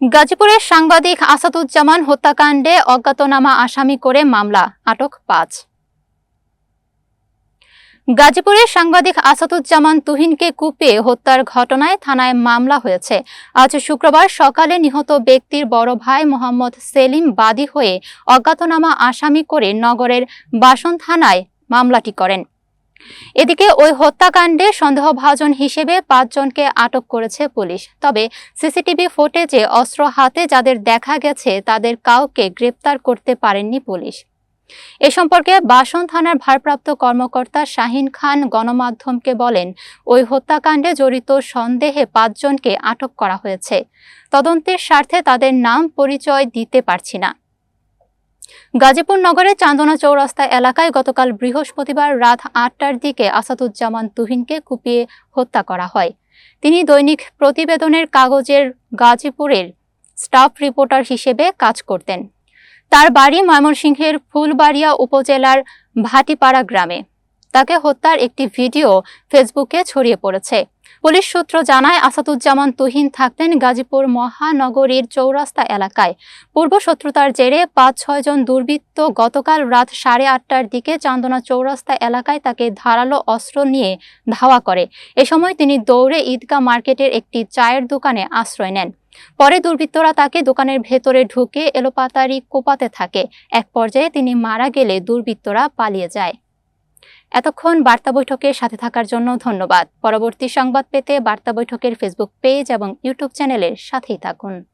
গাজীপুরের সাংবাদিক আসাদুজ্জামান হত্যাকাণ্ডে অজ্ঞাতনামা আসামি করে মামলা, আটক পাঁচ। গাজীপুরের সাংবাদিক আসাদুজ্জামান তুহিনকে কুপিয়ে হত্যার ঘটনায় থানায় মামলা হয়েছে। আজ শুক্রবার সকালে নিহত ব্যক্তির বড় ভাই মোহাম্মদ সেলিম বাদী হয়ে অজ্ঞাতনামা আসামি করে নগরের বাসন থানায় মামলাটি করেন। এদিকে ওই হত্যাকাণ্ডে সন্দেহভাজন হিসেবে পাঁচজনকে আটক করেছে পুলিশ। তবে সিসিটিভি ফুটেজে অস্ত্র হাতে যাদের দেখা গেছে, তাদের কাউকে গ্রেপ্তার করতে পারেননি পুলিশ। এ সম্পর্কে বাসন থানার ভারপ্রাপ্ত কর্মকর্তা শাহিন খান গণমাধ্যমকে বলেন, ওই হত্যাকাণ্ডে জড়িত সন্দেহে পাঁচজনকে আটক করা হয়েছে। তদন্তের স্বার্থে তাদের নাম পরিচয় দিতে পারছি না। গাজীপুর নগরের চান্দনা চৌরাস্তা এলাকায় গতকাল বৃহস্পতিবার রাত আটটার দিকে আসাদুজ্জামান তুহিনকে কুপিয়ে হত্যা করা হয়। তিনি দৈনিক প্রতিবেদনের কাগজের গাজীপুরের স্টাফ রিপোর্টার হিসেবে কাজ করতেন। তার বাড়ি ময়মনসিংহের ফুলবাড়িয়া উপজেলার ভাটিপাড়া গ্রামে। তাকে হত্যার একটি ভিডিও ফেসবুকে ছড়িয়ে পড়েছে। পুলিশ সূত্র জানায়, আসাদুজ্জামান তুহিন থাকতেন গাজীপুর মহানগরীর চৌরাস্তা এলাকায়। পূর্ব শত্রুতার জেরে পাঁচ ছয় জন দুর্বৃত্ত গতকাল রাত সাড়ে আটটার দিকে চান্দনা চৌরাস্তা এলাকায় তাকে ধারালো অস্ত্র নিয়ে ধাওয়া করে। এ সময় তিনি দৌড়ে ঈদগাহ মার্কেটের একটি চায়ের দোকানে আশ্রয় নেন। পরে দুর্বৃত্তরা তাকে দোকানের ভেতরে ঢুকে এলোপাতারি কোপাতে থাকে। এক পর্যায়ে তিনি মারা গেলে দুর্বৃত্তরা পালিয়ে যায়। এতক্ষণ বার্তা বৈঠকের সাথে থাকার জন্য ধন্যবাদ। পরবর্তী সংবাদ পেতে বার্তা বৈঠকের ফেসবুক পেজ এবং ইউটিউব চ্যানেলের সাথেই থাকুন।